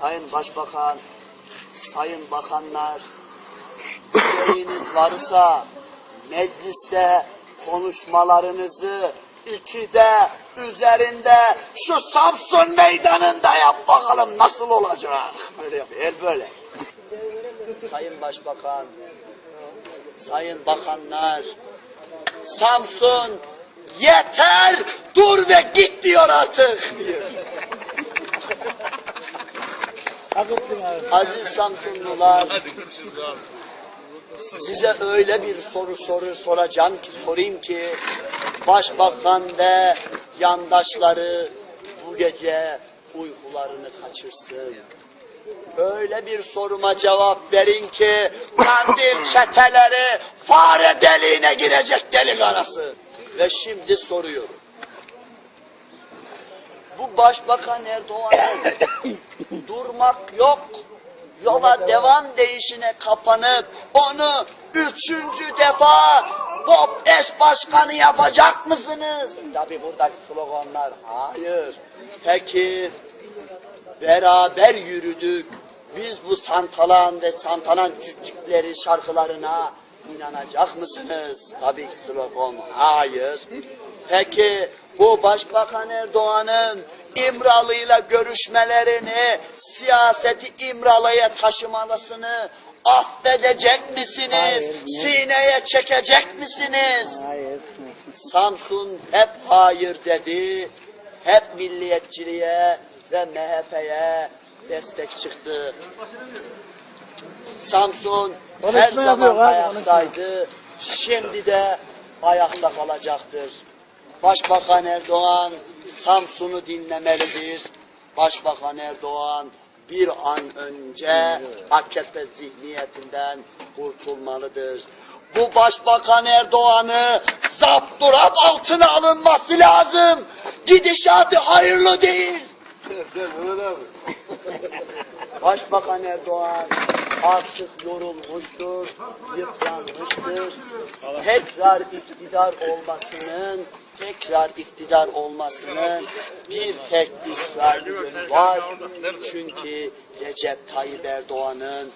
Sayın Başbakan, Sayın Bakanlar, isteğiniz varsa mecliste konuşmalarınızı ikide üzerinde şu Samsun meydanında yap bakalım nasıl olacak. Böyle yap, el böyle. Sayın Başbakan, Sayın Bakanlar, Samsun yeter dur ve git diyor artık. diyor. Aziz Samsunlular, size öyle bir soru soru soracağım ki sorayım ki başbakan ve yandaşları bu gece uykularını kaçırsın. Öyle bir soruma cevap verin ki kandil çeteleri fare deliğine girecek delik arası. Ve şimdi soruyorum. Bu başbakan Erdoğan'ın durmak yok. Yola devam değişine kapanıp onu üçüncü defa Bob eş başkanı yapacak mısınız? Tabi buradaki sloganlar hayır. Peki beraber yürüdük. Biz bu santalan ve santalan cüccükleri şarkılarına inanacak mısınız? Tabii ki slogan hayır. Peki bu Başbakan Erdoğan'ın İmralı'yla görüşmelerini, siyaseti İmralı'ya taşımalısını affedecek misiniz? Sineye çekecek misiniz? Hayır. Samsun hep hayır dedi, hep milliyetçiliğe ve MHP'ye destek çıktı. Samsun her Konuşma zaman yapıyor abi, ayaktaydı, şimdi de ayakta kalacaktır. Başbakan Erdoğan Samsun'u dinlemelidir. Başbakan Erdoğan bir an önce AKP zihniyetinden kurtulmalıdır. Bu Başbakan Erdoğan'ı zapturap altına alınması lazım. Gidişatı hayırlı değil. Başbakan Erdoğan artık yorulmuştur, yıpranmıştır. Tekrar iktidar olmasının, tekrar iktidar olmasının bir tek yönü var. Çünkü Recep Tayyip Erdoğan'ın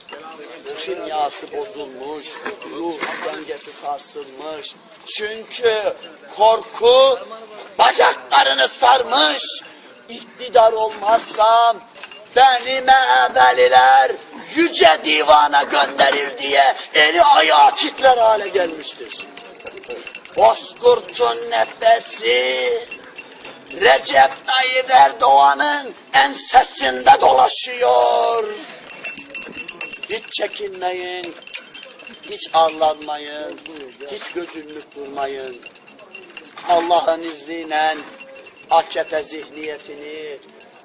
kimyası bozulmuş, ruh dengesi sarsılmış. Çünkü korku bacaklarını sarmış. İktidar olmazsam beni MHP'liler yüce divana gönderir diye eli ayağı titrer hale gelmiştir. Bozkurt'un nefesi Recep Tayyip Erdoğan'ın ensesinde dolaşıyor. Hiç çekinmeyin, hiç arlanmayın, hiç gözünlük durmayın. Allah'ın izniyle AKP zihniyetini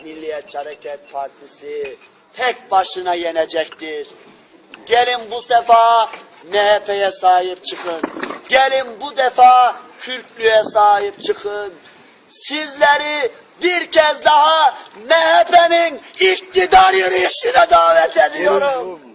Milliyetçi Hareket Partisi tek başına yenecektir. Gelin bu sefa MHP'ye sahip çıkın. Gelin bu defa Türklüğe sahip çıkın. Sizleri bir kez daha MHP'nin iktidar yürüyüşüne davet ediyorum.